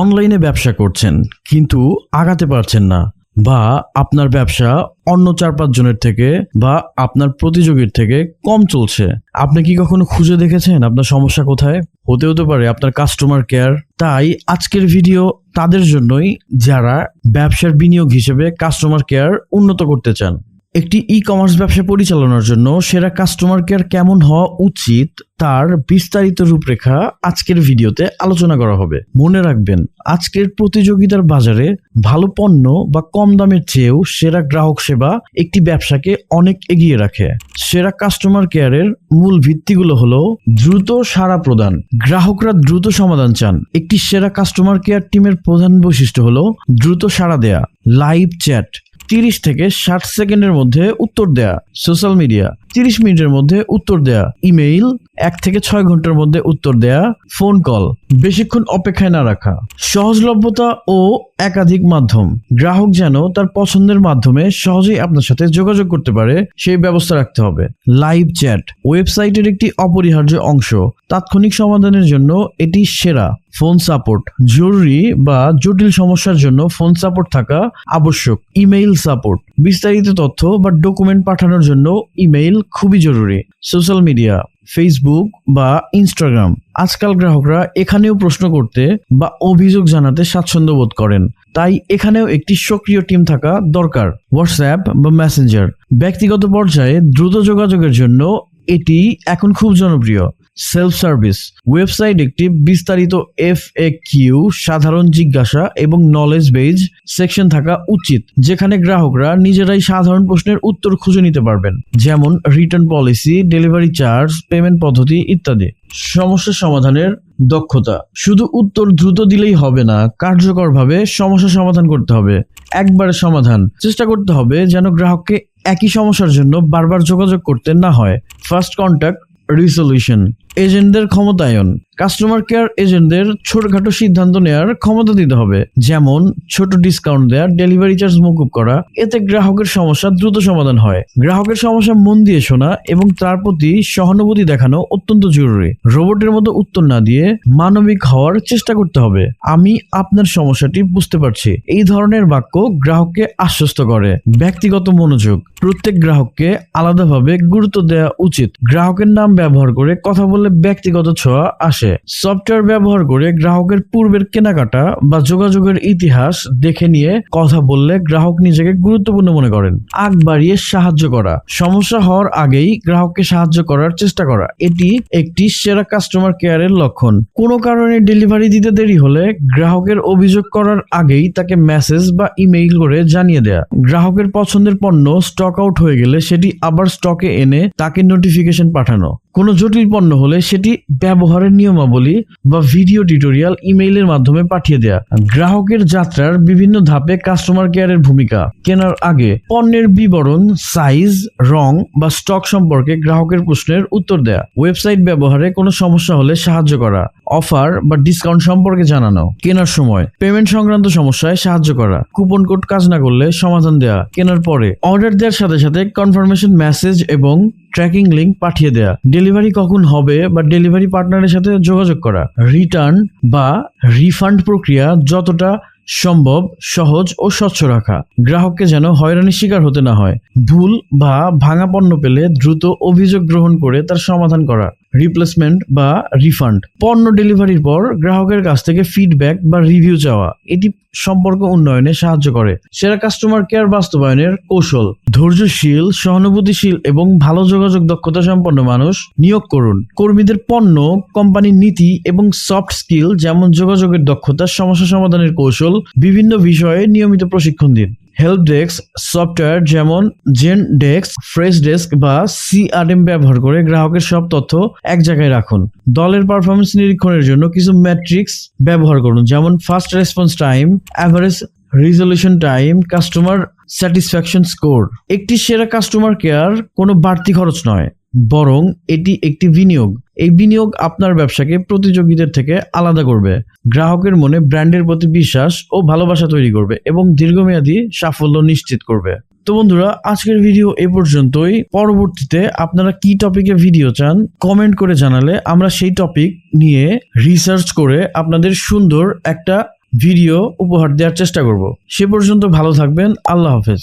অনলাইনে ব্যবসা করছেন, কিন্তু আগাতে পারছেন না বা আপনার ব্যবসা অন্য চার পাঁচ জনের থেকে বা আপনার প্রতিযোগীর থেকে কম চলছে। আপনি কি কখনো খুঁজে দেখেছেন আপনার সমস্যা কোথায়? হতে হতে পারে আপনার কাস্টমার কেয়ার তাই আজকের ভিডিও তাদের জন্যই যারা ব্যবসার বিনিয়োগ হিসেবে কাস্টমার কেয়ার উন্নত করতে চান। একটি ই কমার্স ব্যবসা পরিচালনার জন্য সেরা কাস্টমার কেয়ার কেমন হওয়া উচিত তার বিস্তারিত রূপরেখা আজকের ভিডিওতে আলোচনা করা হবে। মনে রাখবেন, আজকের প্রতিযোগিতার বাজারে ভালো পণ্য বা কম দামের চেয়েও সেরা গ্রাহক সেবা একটি ব্যবসাকে অনেক এগিয়ে রাখে। সেরা কাস্টমার কেয়ারের মূল ভিত্তিগুলো হলো দ্রুত সাড়া প্রদান। গ্রাহকরা দ্রুত সমাধান চান। একটি সেরা কাস্টমার কেয়ার টিমের প্রধান বৈশিষ্ট্য হলো দ্রুত সাড়া দেয়া লাইভ চ্যাট তিরিশ থেকে ষাট সেকেন্ডের মধ্যে উত্তর দেয়া সোশ্যাল মিডিয়া তিরিশ মিনিটের মধ্যে উত্তর দেয়া। ইমেইল, এক থেকে ছয় ঘণ্টার মধ্যে উত্তর দেয়া। ফোন কল, বেশিক্ষণ অপেক্ষায় না রাখা। সহজলভ্যতা ও একাধিক মাধ্যম। গ্রাহক যেন তার পছন্দের মাধ্যমে সহজেই আপনার সাথে যোগাযোগ করতে পারে, সেই ব্যবস্থা রাখতে হবে। লাইভ চ্যাট, ওয়েবসাইটের একটি অপরিহার্য অংশ। তাৎক্ষণিক সমাধানের জন্য এটি সেরা। ফোন সাপোর্ট, জরুরি বা জটিল সমস্যার জন্য ফোন সাপোর্ট থাকা আবশ্যক। ইমেইল সাপোর্ট, বিস্তারিত তথ্য বা ডকুমেন্ট পাঠানোর জন্য ইমেইল খুবই জরুরি। সোশ্যাল মিডিয়া ফেসবুক বা ইনস্টাগ্রাম আজকাল গ্রাহকরা এখানেও প্রশ্ন করতে বা অভিযোগ জানাতে স্বাচ্ছন্দ্য বোধ করেন। তাই এখানেও একটি সক্রিয় টিম থাকা দরকার হোয়াটসঅ্যাপ বা মেসেঞ্জার ব্যক্তিগত পর্যায়ে দ্রুত যোগাযোগের জন্য এটি এখন খুব জনপ্রিয়। সেলফ সার্ভিস ওয়েবসাইট একটি বিস্তারিত এফ এ কিউ সাধারণ জিজ্ঞাসা এবং নলেজ বেজ সেকশন থাকা উচিত, যেখানে গ্রাহকরা নিজেরাই সাধারণ প্রশ্নের উত্তর খুঁজে নিতে পারবেন, যেমন return policy delivery charge payment পদ্ধতি ইত্যাদি। সমস্যা সমাধানের দক্ষতা। শুধু উত্তর দ্রুত দিলেই হবে না, কার্যকরভাবে সমস্যা সমাধান করতে হবে। একবারে সমাধান। চেষ্টা করতে হবে যেন গ্রাহককে একই সমস্যার জন্য বারবার যোগাযোগ করতে না হয়। ফার্স্ট কন্ট্যাক্ট রিসলিউশন এজেন্টদের ক্ষমতায়ন। কাস্টমার কেয়ার এজেন্টদের ছোটখাটো সিদ্ধান্ত নেওয়ার ক্ষমতা দিতে হবে। যেমন, ছোট ডিসকাউন্ট দেওয়া ডেলিভারি চার্জ মকুব করা। এতে গ্রাহকের সমস্যা দ্রুত সমাধান হয়। গ্রাহকের সমস্যা মন দিয়ে শোনা এবং তার প্রতি সহানুভূতি দেখানো অত্যন্ত জরুরি। রোবটের মতো উত্তর না দিয়ে মানবিক হওয়ার চেষ্টা করতে হবে। আমি আপনার সমস্যাটি বুঝতে পারছি। এই ধরনের বাক্য গ্রাহককে আশ্বস্ত করে। ব্যক্তিগত মনোযোগ। প্রত্যেক গ্রাহককে আলাদাভাবে গুরুত্ব দেওয়া উচিত। গ্রাহকের নাম ব্যবহার করে কথা বললে ব্যক্তিগত ছোঁয়া আসে। সফটওয়্যার ব্যবহার করে গ্রাহকের পূর্বের কেনাকাটা বা যোগাযোগের ইতিহাস দেখে নিয়ে কথা বললে গ্রাহক নিজেকে গুরুত্বপূর্ণ মনে করেন। আগ বাড়িয়ে সাহায্য করা। সমস্যা হওয়ার আগেই গ্রাহককে সাহায্য করার চেষ্টা করা। এটি একটি সেরা কাস্টমার কেয়ারের লক্ষণ। কোনো কারণে ডেলিভারি দিতে দেরি হলে গ্রাহকের অভিযোগ করার আগেই তাকে মেসেজ বা ইমেইল করে জানিয়ে দেয়া। গ্রাহকের পছন্দের পণ্য স্টক আউট হয়ে গেলে সেটি আবার স্টকে এনে তাকে নোটিফিকেশন পাঠানো। কোনো জটিল পণ্য হলে সেটি ব্যবহারের নিয়মাবলী বা ভিডিও টিউটোরিয়াল ইমেইলের মাধ্যমে পাঠিয়ে দেয়া। গ্রাহকের যাত্রার বিভিন্ন ধাপে কাস্টমার কেয়ারের ভূমিকা। কেনার আগে পণ্যের বিবরণ, সাইজ, রং বা স্টক সম্পর্কে গ্রাহকের প্রশ্নের উত্তর দেয়া। ওয়েবসাইট ব্যবহারে কোনো সমস্যা হলে সাহায্য করা। অফার বা ডিসকাউন্ট সম্পর্কে জানানো। কেনার সময় পেমেন্ট সংক্রান্ত সমস্যায় সাহায্য করা। কুপন কোড কাজ না করলে সমাধান দেয়া। কেনার পরে অর্ডার দেওয়ার সাথে সাথে কনফার্মেশন মেসেজ এবং ট্র্যাকিং লিঙ্ক পাঠিয়ে দেয়া। ডেলিভারি কখন হবে বা ডেলিভারি পার্টনারের সাথে যোগাযোগ করা। রিটার্ন বা রিফান্ড প্রক্রিয়া যতটা সম্ভব, সহজ ও স্বচ্ছ রাখা। গ্রাহককে যেন হয়রানির শিকার হতে না হয়। ভুল বা ভাঙা পণ্য পেলে দ্রুত অভিযোগ গ্রহণ করে তার সমাধান করা। রিপ্লেসমেন্ট বা রিফান্ড পণ্য ডেলিভারির পর গ্রাহকের কাছ থেকে ফিডব্যাক বা রিভিউ চাওয়া, এটি সম্পর্ক উন্নয়নে সাহায্য করে। সেরা কাস্টমার কেয়ার বাস্তবায়নের কৌশল, ধৈর্যশীল, সহানুভূতিশীল এবং ভালো যোগাযোগ দক্ষতা সম্পন্ন মানুষ নিয়োগ করুন। কর্মীদের পণ্য, কোম্পানির নীতি এবং সফট স্কিল যেমন যোগাযোগের দক্ষতা, সমস্যা সমাধানের কৌশল, বিভিন্ন বিষয়ে নিয়মিত প্রশিক্ষণ দিন। হেল্প ডেস্ক সফটওয়্যার যেমন জেন ডেস্ক ফ্রেশ ডেস্ক বা সিআরএম ব্যবহার করে গ্রাহকের সব তথ্য এক জায়গায় রাখুন। দলের পারফরমেন্স নিরীক্ষণের জন্য কিছু ম্যাট্রিক্স ব্যবহার করুন, যেমন fast response time average resolution time customer satisfaction score একটি সেরা কাস্টমার কেয়ার কোনো বাড়তি খরচ নয়, বরং এটি একটি বিনিয়োগ। এই বিনিয়োগ আপনার ব্যবসাকে প্রতিযোগীদের থেকে আলাদা করবে। গ্রাহকের মনে ব্র্যান্ডের প্রতি বিশ্বাস ও ভালোবাসা তৈরি করবে এবং দীর্ঘমেয়াদী সাফল্য নিশ্চিত করবে। তো বন্ধুরা, আজকের ভিডিও এ পর্যন্তই। পরবর্তীতে আপনারা কি টপিকে ভিডিও চান কমেন্ট করে জানালে আমরা সেই টপিক নিয়ে রিসার্চ করে আপনাদের সুন্দর একটা ভিডিও উপহার দেওয়ার চেষ্টা করব। সে পর্যন্ত ভালো থাকবেন। আল্লাহ হাফেজ।